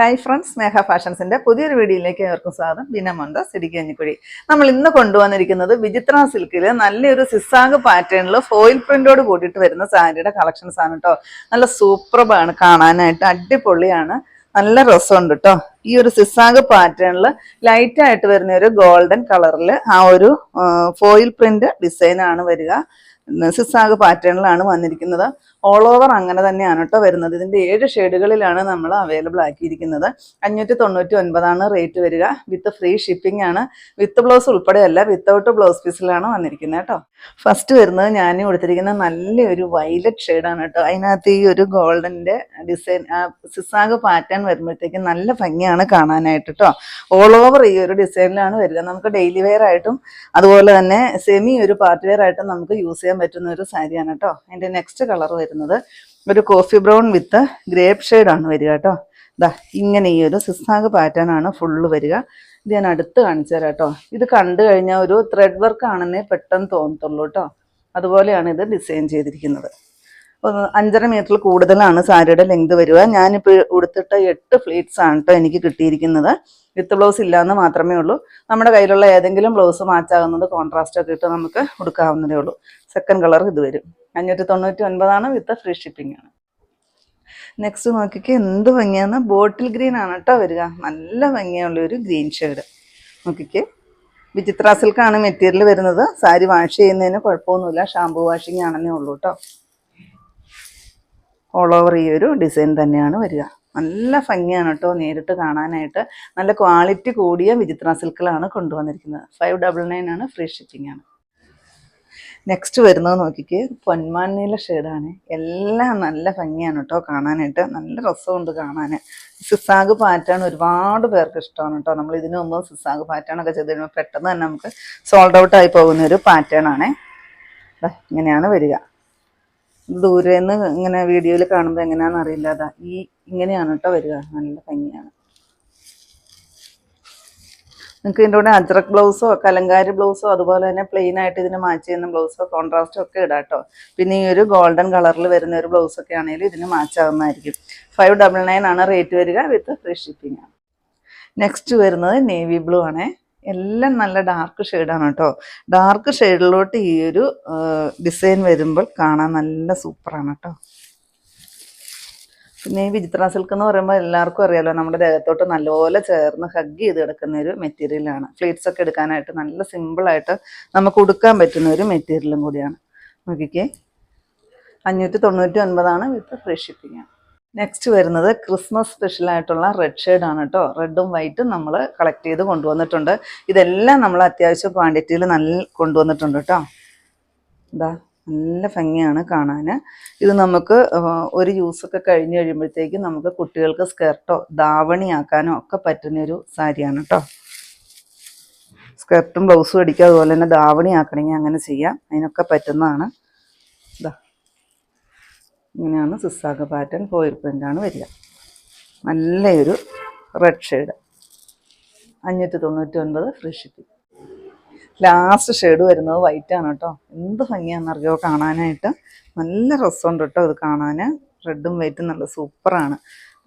Hi friends സ്നേഹ ഫാഷൻസിന്റെ പുതിയൊരു വീഡിയോയിലേക്ക് ഏവർക്കും സ്വാഗതം. ബിനമന്ത സിടിക്കഞ്ഞിക്കുഴി നമ്മൾ ഇന്ന് കൊണ്ടുവന്നിരിക്കുന്നത് വിചിത്ര സിൽക്കിൽ നല്ലൊരു സിസാഗ് പാറ്റേണിൽ ഫോയിൽ പ്രിന്റോട് കൂടിയിട്ട് വരുന്ന സാരിയുടെ കളക്ഷൻസ് ആണ് കേട്ടോ നല്ല സൂപ്പർബാണ് കാണാനായിട്ട് അടിപൊളിയാണ്. നല്ല രസമുണ്ട് കേട്ടോ ഈ ഒരു സിസാഗ് പാറ്റേണിൽ ലൈറ്റ് ആയിട്ട് വരുന്ന ഒരു ഗോൾഡൻ കളറിൽ ആ ഒരു ഫോയിൽ പ്രിന്റ് ഡിസൈനാണ് വരിക. സിസാഗ് പാറ്റേണിലാണ് വന്നിരിക്കുന്നത്. ഓൾ ഓവർ അങ്ങനെ തന്നെയാണ് കേട്ടോ വരുന്നത്. ഇതിന്റെ ഏഴ് ഷെയ്ഡുകളിലാണ് നമ്മൾ അവൈലബിൾ ആക്കിയിരിക്കുന്നത്. അഞ്ഞൂറ്റി തൊണ്ണൂറ്റി ഒൻപതാണ് റേറ്റ് വരിക. വിത്ത് ഫ്രീ ഷിപ്പിംഗ് ആണ്. വിത്ത് ബ്ലൗസ് ഉൾപ്പെടെയല്ല വിത്തൗട്ട് ബ്ലൗസ് പീസിലാണ് വന്നിരിക്കുന്നത് കേട്ടോ ഫസ്റ്റ് വരുന്നത് ഞാൻ കൊടുത്തിരിക്കുന്ന നല്ലൊരു വൈലറ്റ് ഷെയ്ഡാണ് കേട്ടോ അതിനകത്ത് ഈ ഒരു ഗോൾഡന്റെ ഡിസൈൻ സിസാഗ് പാറ്റേൺ വരുമ്പോഴത്തേക്കും നല്ല ഭംഗിയാണ് കാണാനായിട്ട് കേട്ടോ ഓൾ ഓവർ ഈ ഒരു ഡിസൈനിലാണ് വരിക. നമുക്ക് ഡെയിലി വെയർ ആയിട്ടും അതുപോലെ തന്നെ സെമി ഒരു പാർട്ട് വെയർ ആയിട്ടും നമുക്ക് യൂസ് ചെയ്യാൻ പറ്റുന്ന ഒരു സാരിയാണ് കേട്ടോ അതിന്റെ നെക്സ്റ്റ് കളർ ഒരു കോഫി ബ്രൗൺ വിത്ത് ഗ്രേപ്പ് ആണ് വരിക കേട്ടോ. ഇതാ ഇങ്ങനെ ഈ ഒരു സിസ്നാഗ് പാറ്റേൺ ആണ് ഫുള്ള് വരിക. ഇത് ഞാൻ അടുത്ത് കാണിച്ചു തരാം കേട്ടോ. ഇത് കണ്ടു കഴിഞ്ഞാൽ ഒരു ത്രെഡ് വർക്ക് ആണെന്നേ പെട്ടെന്ന് തോന്നത്തുള്ളൂ കേട്ടോ. അതുപോലെയാണ് ഇത് ഡിസൈൻ ചെയ്തിരിക്കുന്നത്. അഞ്ചര മീറ്ററിൽ കൂടുതലാണ് സാരിയുടെ ലെങ്ത് വരിക. ഞാനിപ്പോൾ ഉടുത്തിട്ട എട്ട് ഫ്ലീറ്റ്സ് ആണ് കേട്ടോ എനിക്ക് കിട്ടിയിരിക്കുന്നത്. വിത്ത് ബ്ലൗസ് ഇല്ലാന്ന് മാത്രമേ ഉള്ളൂ. നമ്മുടെ കയ്യിലുള്ള ഏതെങ്കിലും ബ്ലൗസ് മാച്ചാകുന്നത് കോൺട്രാസ്റ്റ് ഒക്കെ ഇട്ട് നമുക്ക് കൊടുക്കാവുന്നതേ ഉള്ളൂ. സെക്കൻഡ് കളർ ഇത് വരും. അഞ്ഞൂറ്റി തൊണ്ണൂറ്റി ഒൻപതാണ് വിത്ത് ഫ്രീ ഷിപ്പിംഗ് ആണ്. നെക്സ്റ്റ് നോക്കിക്ക് എന്ത് ഭംഗിയാന്ന്. ബോട്ടിൽ ഗ്രീൻ ആണ് കേട്ടോ വരിക. നല്ല ഭംഗിയുള്ള ഒരു ഗ്രീൻ ഷെയ്ഡ് നോക്കിക്ക്. വിചിത്ര സിൽക്കാണ് മെറ്റീരിയൽ വരുന്നത്. സാരി വാഷ് ചെയ്യുന്നതിന് കുഴപ്പമൊന്നുമില്ല. ഷാമ്പു വാഷിംഗ് ആണെന്നേ ഉള്ളൂ കേട്ടോ ഓൾ ഓവർ ഈ ഒരു ഡിസൈൻ തന്നെയാണ് വരിക. നല്ല ഭംഗിയാണ് കേട്ടോ നേരിട്ട് കാണാനായിട്ട്. നല്ല ക്വാളിറ്റി കൂടിയ വിചിത്ര സിൽക്കിലാണ് കൊണ്ടുവന്നിരിക്കുന്നത്. ഫൈവ് ഡബിൾ നയൻ ആണ് ഫ്രീ ഷിപ്പിംഗ് ആണ്. നെക്സ്റ്റ് വരുന്നത് നോക്കിക്ക് പൊന്മാൻ ഷെയ്ഡാണ് എല്ലാം നല്ല ഭംഗിയാണ് കേട്ടോ കാണാനായിട്ട്. നല്ല രസമുണ്ട് കാണാൻ സിസാഗ് പാറ്റേൺ ഒരുപാട് പേർക്ക് ഇഷ്ടമാണ് കേട്ടോ നമ്മൾ ഇതിനു മുമ്പ് സിസാഗ് പാറ്റേൺ ഒക്കെ ചെയ്ത് കഴിയുമ്പോൾ പെട്ടെന്ന് തന്നെ നമുക്ക് സോൾഡ് ഔട്ട് ആയി പോകുന്ന ഒരു പാറ്റേൺ ആണേ. ഇങ്ങനെയാണ് വരിക. ദൂരെ നിന്ന് ഇങ്ങനെ വീഡിയോയിൽ കാണുമ്പോൾ എങ്ങനെയാണെന്ന് അറിയില്ല. അതാ ഈ ഇങ്ങനെയാണ് കേട്ടോ വരിക. നല്ല ഭംഗിയാണ്. നിങ്ങൾക്ക് ഇതിന്റെ കൂടെ അജ്രക് ബ്ലൗസോ കലങ്കാരി ബ്ലൗസോ അതുപോലെ തന്നെ പ്ലെയിൻ ആയിട്ട് ഇതിന് മാച്ച് ചെയ്യുന്ന ബ്ലൗസോ കോൺട്രാസ്റ്റോ ഒക്കെ ഇടാം കേട്ടോ പിന്നെ ഈ ഒരു ഗോൾഡൻ കളറിൽ വരുന്ന ഒരു ബ്ലൗസ് ഒക്കെ ആണെങ്കിലും ഇതിന് മാച്ച് ആവുന്നതായിരിക്കും. ഫൈവ് ഡബിൾ നയൻ ആണ് റേറ്റ് വരിക വിത്ത് ഫ്രീ ഷിപ്പിംഗ് ആണ്. നെക്സ്റ്റ് വരുന്നത് നേവി ബ്ലൂ ആണേ. എല്ലാം നല്ല ഡാർക്ക് ഷെയ്ഡാണ് കേട്ടോ ഡാർക്ക് ഷെയ്ഡിലോട്ട് ഈ ഒരു ഡിസൈൻ വരുമ്പോൾ കാണാൻ നല്ല സൂപ്പറാണ് കേട്ടോ പിന്നെ ഈ വിചിത്ര സിൽക്ക് എന്ന് പറയുമ്പോൾ എല്ലാവർക്കും അറിയാലോ നമ്മുടെ ദേഹത്തോട്ട് നല്ലപോലെ ചേർന്ന് ഹഗ് ചെയ്ത് കിടക്കുന്ന ഒരു മെറ്റീരിയലാണ് ഫ്ലീറ്റ്സ് ഒക്കെ എടുക്കാനായിട്ട് നല്ല സിമ്പിളായിട്ട് നമുക്ക് ഉടുക്കാൻ പറ്റുന്ന ഒരു മെറ്റീരിയലും കൂടിയാണ്. നോക്കിക്കേ. അഞ്ഞൂറ്റി തൊണ്ണൂറ്റി ഒൻപതാണ് വിത്ത് ഫ്രീ ഷിപ്പിംഗ് നെക്സ്റ്റ് വരുന്നത് ക്രിസ്മസ് സ്പെഷ്യൽ ആയിട്ടുള്ള റെഡ് ഷെയ്ഡാണ് കേട്ടോ റെഡും വൈറ്റും നമ്മൾ കളക്ട് ചെയ്ത് കൊണ്ടുവന്നിട്ടുണ്ട്. ഇതെല്ലാം നമ്മൾ അത്യാവശ്യം ക്വാണ്ടിറ്റിയിൽ നല്ല കൊണ്ടുവന്നിട്ടുണ്ട് കേട്ടോ എന്താ നല്ല ഭംഗിയാണ് കാണാൻ ഇത് നമുക്ക് ഒരു യൂസൊക്കെ കഴിഞ്ഞ് കഴിയുമ്പോഴത്തേക്കും നമുക്ക് കുട്ടികൾക്ക് സ്കർട്ടോ ധാവണിയാക്കാനോ ഒക്കെ പറ്റുന്ന ഒരു സാരിയാണ് കേട്ടോ സ്കർട്ടും ബ്ലൗസും അടിക്കുക അതുപോലെ തന്നെ ധാവണിയാക്കണമെങ്കിൽ അങ്ങനെ ചെയ്യാം. അതിനൊക്കെ പറ്റുന്നതാണ്. ഇങ്ങനെയാണ് സിസാഗ പാറ്റേൺ ഫോയിൽ പ്രിന്റാണ് വരിക. നല്ലൊരു റെഡ് ഷെയ്ഡ്. അഞ്ഞൂറ്റി തൊണ്ണൂറ്റി ഒൻപത് ഫ്രീ ഷിപ്പിംഗ്. ലാസ്റ്റ് ഷെയ്ഡ് വരുന്നത് വൈറ്റ് ആണ് കേട്ടോ. എന്ത് ഭംഗിയാണെന്നറിയോ കാണാനായിട്ട് നല്ല രസമുണ്ട് കേട്ടോ ഇത് കാണാൻ റെഡും വൈറ്റും നല്ല സൂപ്പറാണ്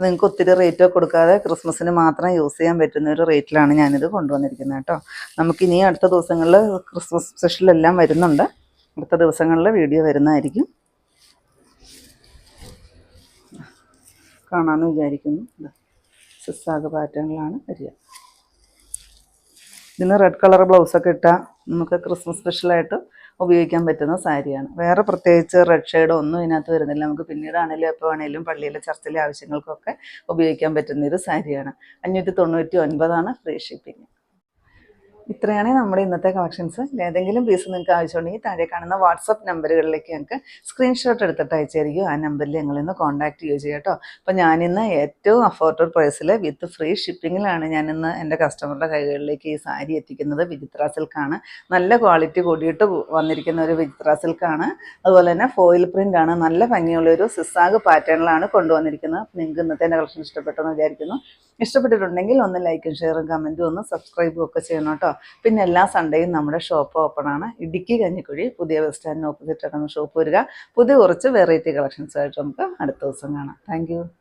നിങ്ങൾക്ക് ഒത്തിരി റേറ്റ് കൊടുക്കാതെ ക്രിസ്മസിന് മാത്രം യൂസ് ചെയ്യാൻ പറ്റുന്ന ഒരു റേറ്റിലാണ് ഞാനിത് കൊണ്ടുവന്നിരിക്കുന്നത് കേട്ടോ. നമുക്ക് ഇനി അടുത്ത ദിവസങ്ങളിൽ ക്രിസ്മസ് സ്പെഷ്യലെല്ലാം വരുന്നുണ്ട്. അടുത്ത ദിവസങ്ങളിൽ വീഡിയോ വരുന്നതായിരിക്കും. കാണാമെന്ന് വിചാരിക്കുന്നു. സിസാഗ് പാറ്റേണിലാണ് വരിക. ഇതിന് റെഡ് കളർ ബ്ലൗസൊക്കെ ഇട്ടാൽ നമുക്ക് ക്രിസ്മസ് സ്പെഷ്യലായിട്ട് ഉപയോഗിക്കാൻ പറ്റുന്ന സാരിയാണ്. വേറെ പ്രത്യേകിച്ച് റെഡ് ഷെയ്ഡോ ഒന്നും ഇതിനകത്ത് വരുന്നില്ല. നമുക്ക് പിന്നീടാണെങ്കിലും എപ്പോൾ വേണേലും പള്ളിയിലെ ചർച്ചിലെ ആവശ്യങ്ങൾക്കൊക്കെ ഉപയോഗിക്കാൻ പറ്റുന്ന ഒരു സാരിയാണ്. അഞ്ഞൂറ്റി തൊണ്ണൂറ്റി ഒൻപതാണ് ഫ്രീ ഷിപ്പിംഗ് ഇത്രയാണ് നമ്മുടെ ഇന്നത്തെ കളക്ഷൻസ് ഏതെങ്കിലും പീസ് നിങ്ങൾക്ക് ആവശ്യമുണ്ടെങ്കിൽ താഴെ കാണുന്ന വാട്സപ്പ് നമ്പറുകളിലേക്ക് ഞങ്ങൾക്ക് സ്ക്രീൻഷോട്ട് എടുത്തിട്ട് അയച്ചായിരിക്കും ആ നമ്പറിൽ ഞങ്ങൾ ഇന്ന് കോൺടാക്ട് ചെയ്യുക ചെയ്യുക കേട്ടോ. അപ്പോൾ ഞാനിന്ന് ഏറ്റവും അഫോർഡബിൾ പ്രൈസിൽ വിത്ത് ഫ്രീ ഷിപ്പിങ്ങിലാണ് ഞാനിന്ന് എന്റെ കസ്റ്റമറുടെ കൈകളിലേക്ക് ഈ സാരി എത്തിക്കുന്നത്. വിചിത്ര സിൽക്കാണ് നല്ല ക്വാളിറ്റി കൂടിയിട്ട് വന്നിരിക്കുന്ന ഒരു വിചിത്ര സിൽക്കാണ് അതുപോലെ തന്നെ ഫോയിൽ പ്രിന്റ് ആണ് നല്ല ഭംഗിയുള്ള ഒരു സിസാഗ് പാറ്റേണിലാണ് കൊണ്ടുവന്നിരിക്കുന്നത്. നിങ്ങൾക്ക് ഇന്നത്തെ എന്റെ കളക്ഷൻ ഇഷ്ടപ്പെട്ടെന്ന് വിചാരിക്കുന്നു. ഇഷ്ടപ്പെട്ടിട്ടുണ്ടെങ്കിൽ ഒന്ന് ലൈക്കും ഷെയറും കമന്റും ഒന്ന് സബ്സ്ക്രൈബും ഒക്കെ ചെയ്യണം കേട്ടോ. പിന്നെ എല്ലാ സൺഡേയും നമ്മുടെ ഷോപ്പ് ഓപ്പൺ ആണ്. ഇടുക്കി കഞ്ഞിക്കുഴി പുതിയ ബസ് സ്റ്റാൻഡിന് ഓപ്പോസിറ്റ് ആണ് ഷോപ്പ് വരിക. പുതിയ കുറച്ച് വെറൈറ്റി കളക്ഷൻസ് ആയിട്ട് നമുക്ക് അടുത്ത ദിവസം കാണാം. താങ്ക്